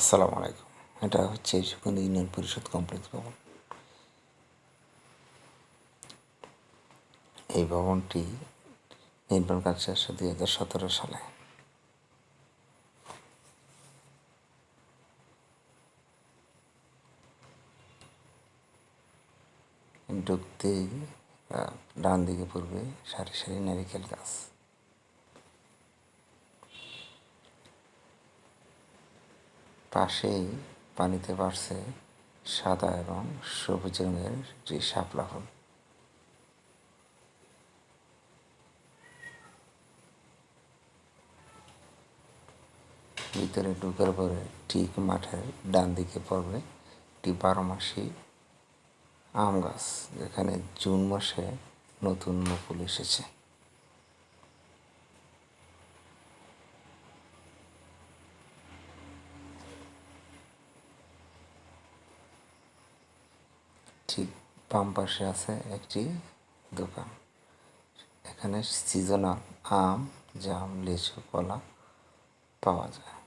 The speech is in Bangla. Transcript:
আসসালামু আলাইকুম। এটা হচ্ছে সুকুন ইউনিয়ন পরিষদ কমপ্লেক্স ভবন। এই ভবনটি নির্মাণ কাজ শেষ দুই হাজার সতেরো সালে। ঢুকতেই ডান দিকে পড়বে সারি সারি নারিকেল গাছ। পাশেই পানিতে বাড়ছে সাদা এবং সবুজ রঙের একটি শাপলা ফুল। ভিতরে ঢুকার পরে ঠিক মাঠের ডান দিকে পড়বে একটি বারো মাসি আম গাছ, যেখানে জুন মাসে নতুন মুকুল এসেছে। ঠিক বাম পাশে আছে একটি দোকান। এখানে সিজনাল আম জাম লিচু কলা পাওয়া যায়।